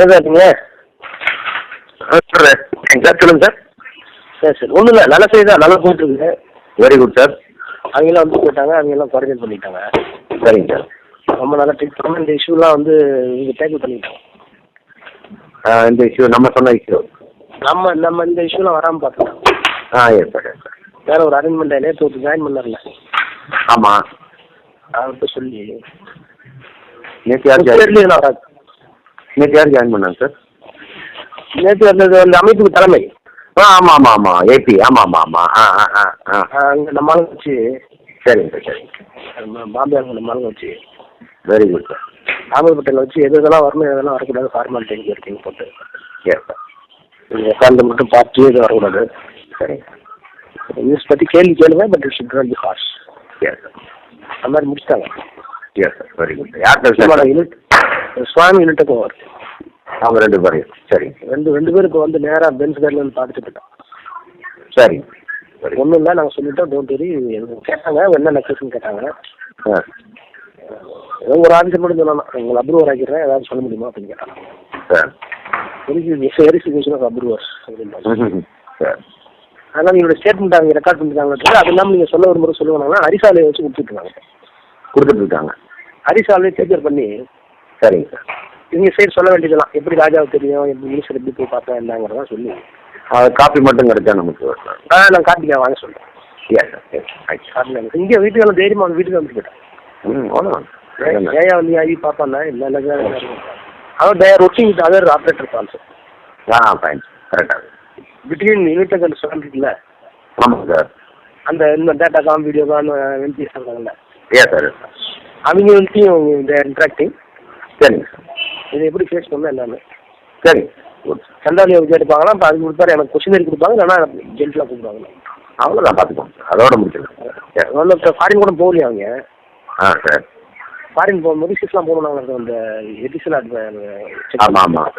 எங்கே இருக்கீங்க? Sir sir சொல்லுங்கள் சார் சரி சரி. ஒன்றும் இல்லை. நல்ல தான். நல்லா போயிட்டு இருக்குது வெரி குட் சார் அவங்களாம் வந்து போயிட்டாங்க அவங்கெல்லாம் குவாரண்டைன் பண்ணிட்டாங்க. சரிங்க சார் ரொம்ப நல்லா ட்ரீட் பண்ணாங்க. இந்த இஷ்யூலாம் வந்து இங்கே டேக்கிள் பண்ணிட்டாங்க. ஆ, இந்த இஷ்யூ நம்ம சொன்ன இஷ்யூ நம்ம நம்ம இந்த இஷ்யூலாம் வராமல் பார்த்துட்டோம் ஆ எஸ் சார் எஸ் சார் வேற ஒரு அரேஞ்ச்மெண்ட் நேற்று ஒருத்தர் ஜாயின் பண்ணார்ல ஆமாம் அவர்கிட்ட சொல்லி. நேற்று யார் ஜாயின் தெரியல வராது. நேற்று யார் ஜாயின் பண்ணாங்க சார் நேற்று வந்தது அந்த அமைப்புக்கு தலைமை. ஆ ஆமாம் ஆமாம் ஆமாம் ஏபி ஆமாம் ஆமாம் ஆமாம் ஆ ஆ ஆ ஆ. அங்கே நம்ம ஆளுங்க வச்சு. சரிங்க சார் சரிங்க. பாம்பே அங்கே நம்ம ஆளுங்க வச்சு. வெரி குட் சார் பட்டேல் வச்சு எது எதெல்லாம் வரணும் எதெல்லாம் வரக்கூடாது ஃபார்மாலிட்டி இருக்கீங்க போட்டு. சார் நீங்கள் உட்காந்து மட்டும் பார்த்து எதுவும் வரக்கூடாது. சரிங்க நியூஸ் பற்றி கேள்வி கேளுங்க but it should not be harsh yes sir அந்த மாதிரி முடிச்சிட்டாங்க. எஸ் சார் வெரி குட் யார் சார் யூனிட் சுவாமி யூனிட்டுக்கும் அவங்க ரெண்டு பேரையும். சரிங்க ரெண்டு ரெண்டு பேரும் இப்போ வந்து நேராக பென்ஸ் கார்டில் வந்து பார்த்துட்டு போயிட்டோம். சரி. ஒன்றும் இல்லை நாங்கள் சொல்லிட்டோம் டோன்ட் வெரி கேட்டாங்க என்ன நெக்லஸ்ன்னு கேட்டாங்க. ஏதோ ஒரு ஆன்சர் மட்டும் சொல்லணும் உங்களை அப்ரூவர் ஆக்கிடுறேன் ஏதாவது சொல்ல முடியுமா அப்படின்னு கேட்டாங்க. சார். வெரிஃபிகேஷன் ஆஃப் ம் சார். அதனால் நீங்களோட ஸ்டேட்மெண்ட் அவங்க ரெக்கார்ட் பண்ணிருக்காங்க அது இல்லாமல் நீங்கள் சொல்ல முறை சொல்லுவாங்கன்னா அரிசாலையை வச்சு கொடுத்துருக்காங்க கொடுத்துட்டு இருக்காங்க. அரிசாலையை டேக்கர் பண்ணி சரிங்க சார். இவங்க சைடு சொல்ல வேண்டியதெல்லாம் எப்படி ராஜாவுக்கு தெரியும் எப்படி மினிஸ்டர் எப்படி போய் பார்த்தா என்னங்கிறதா சொல்லி. அது காப்பி மட்டும் கிடைச்சா நமக்கு சார். ஆ நான் காட்டிக்க வாங்க சொல்கிறேன் சார் இங்கே வீட்டுக்கு வந்து தைரியமாக வந்து வீட்டுக்கு வந்து போயிட்டேன் ம் ஏயா வந்து ஆகி பார்ப்பானா இல்லை இல்லை there working with other operator also ah fine கரெக்டாக பிட்வீன் யூனிட் அண்ட் சொல்லிருக்குல்ல ஆமாம் சார் அந்த இந்த data cam video cam M B S இருக்காங்கல்ல? எஸ் சார் சார் அவங்க வந்துட்டையும் தேர் இன்ட்ராக்டிங் சரிங்க சார். இதை எப்படி ஃபேஸ் பண்ணணும் என்னன்னு? சரிங்க சார் சண்டாலியை கேட்டுப்பாங்கன்னா அப்போ அதுக்கு கொடுப்பாரு எனக்கு கொஸ்டின் கொடுப்பாங்க இல்லைன்னா ஜென்டலாக கூப்பிடுவாங்க அவ்வளோதான் பார்த்துக்கோங்க சார் அதோட முடிச்சிடலாம். ஒன்றும் ஃபாரின் கூட போகலையா அவங்க ஆ சார். ஃபாரின் போகும்போது சிஸ்லாம் போகணும் அந்த எடிஷன் ஆமாம் ஆமாம்